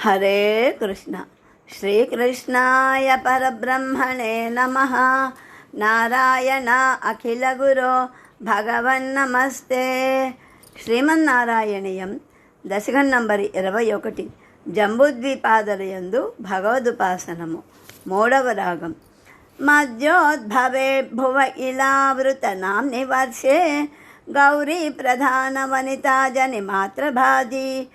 హరే కృష్ణ. శ్రీకృష్ణాయ పరబ్రహ్మణే నమ. నారాయణ అఖిల గురో భగవన్నమస్తే శ్రీమన్నారాయణీయం దశకం నంబరి ఇరవై ఒకటి. జంబుద్వీపాదలయందు భగవదుపాసనము. మూడవ రాగం. మధ్యోద్భవే భువ ఇలావృతనాం నివర్షే. గౌరీ ప్రధాన వనితాజని మాతృభాజీ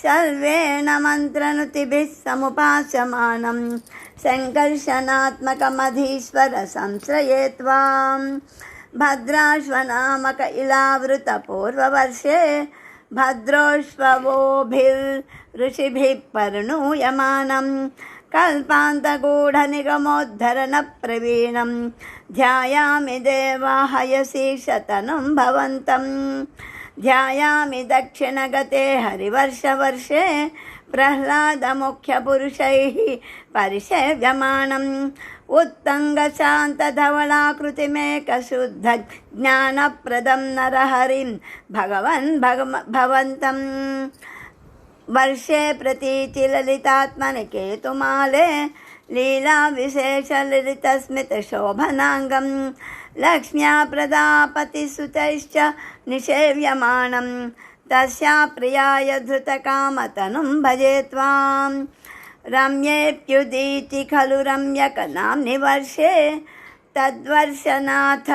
సర్వేణ మంత్రనుతిభిः సముపాసమానం सङ्कर्षणात्मकमधीश्वर संश्रये त्वां भद्राश्वनामक इलावृतपूर्ववर्षे भद्रोष्वोभिर्ऋषिभिः पर्णूयमानं कल्पान्तगूढनिगमोद्धरणप्रवीणं ध्यायामि देवाहयसीशतनुं भवन्तम् ध्यायामि दक्षिणगते हरिवर्षवर्षे प्रह्लादमुख्यपुरुषैः परिसेव्यमानम्। उत्तङ्गशान्तधवलाकृतिमेकशुद्धज्ञानप्रदं नरहरिं भगवन् भगव भवन्तम् वर्षे प्रतीचिललितात्मनि केतुमाले लीलाविशेषललितस्मितशोभनाङ्गं लक्ष्म्या प्रदापतिसुतैश्च निषेव्यमानं तस्या प्रियाय धृतकामतनुं भजे त्वां रम्येऽप्युदीति खलु रम्यकनाम्नि वर्षे तद्वर्षनाथ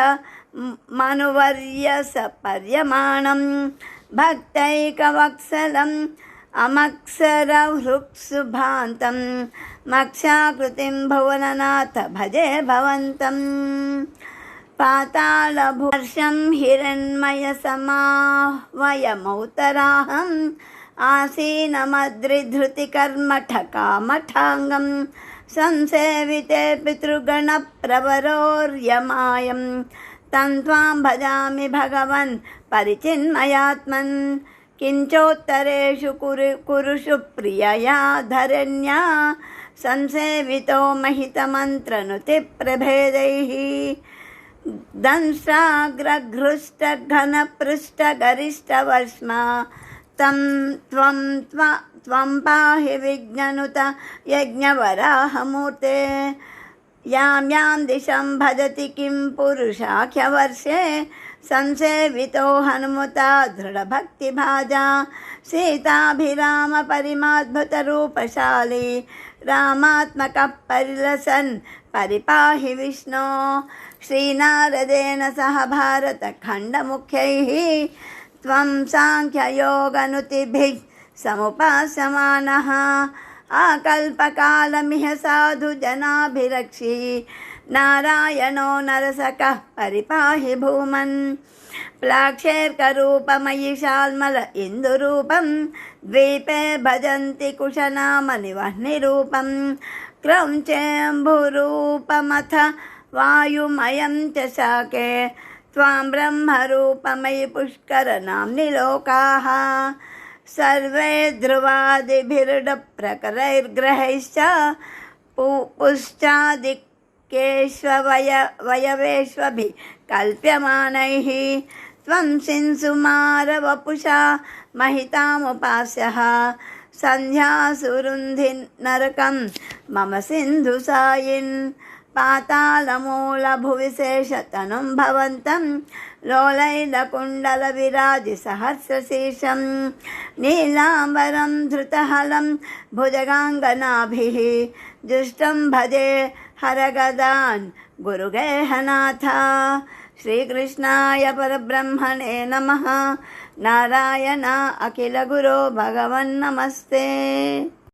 मनुवर्यसपर्यमाणं भक्तैकवत्सलम् अमक्षरहृक्सुभान्तं मक्षाकृतिं भुवननाथ भजे भवन्तं पातालभूर्षं हिरण्मयसमावयमौतराहम् आसीनमद्रिधृतिकर्मठकामठाङ्गं संसेविते पितृगणप्रवरोर्यमायं तं त्वां भजामि भगवन् परिचिन्मयात्मन् किञ्चोत्तरेषु कुरु कुरुषु प्रियया धरण्या संसेवितो महितमन्त्रनुतिप्रभेदैः दंशाग्रघृष्टघनपृष्ठगरिष्ठवर्ष्मा तं त्वं त्वा त्वं पाहि विज्ञनुत यज्ञवराहमूर्ते यां यां दिशं भजति किं पुरुषाख्यवर्षे संसेवितो हनुमता दृढभक्तिभाजा सीताभिरामपरिमाद्भुतरूपशाली रामात्मकः परिलसन् परिपाहि विष्णो श्रीनारदेन सह भारतखण्डमुख्यैः त्वं साङ्ख्ययोगनुतिभिः समुपास्यमानः आकल्पकालमिह साधुजनाभिरक्षी नारायणो नरसकः परिपाहि भूमन् प्लाक्षेर्करूपमयि शाल्मल इन्दुरूपं द्वीपे भजन्ति कुशनामनिवह्निरूपं क्रौञ्चेऽम्बुरूपमथ वायुमयं च शाके त्वां ब्रह्मरूपमयि पुष्करनाम्नि लोकाः सर्वे ध्रुवादिभिरुडप्रकरैर्ग्रहैश्च पु पुश्चादिक् केष्ववय वयवेष्वभिः कल्प्यमानैः त्वं सिंसुमारवपुषा महितामुपास्यः सन्ध्यासुरुन्धि नरकं मम सिन्धुसायिन् पातालमूलभुविशेषतनुं भवन्तं लोलैलकुण्डलविराजिसहस्रशीर्षं नीलाम्बरं धृतहलं भुजगाङ्गनाभिः जुष्टं भजे हरगदान् गुरुगेहनाथ श्रीकृष्णाय परब्रह्मणे नमः नारायण अखिलगुरो भगवन्नमस्ते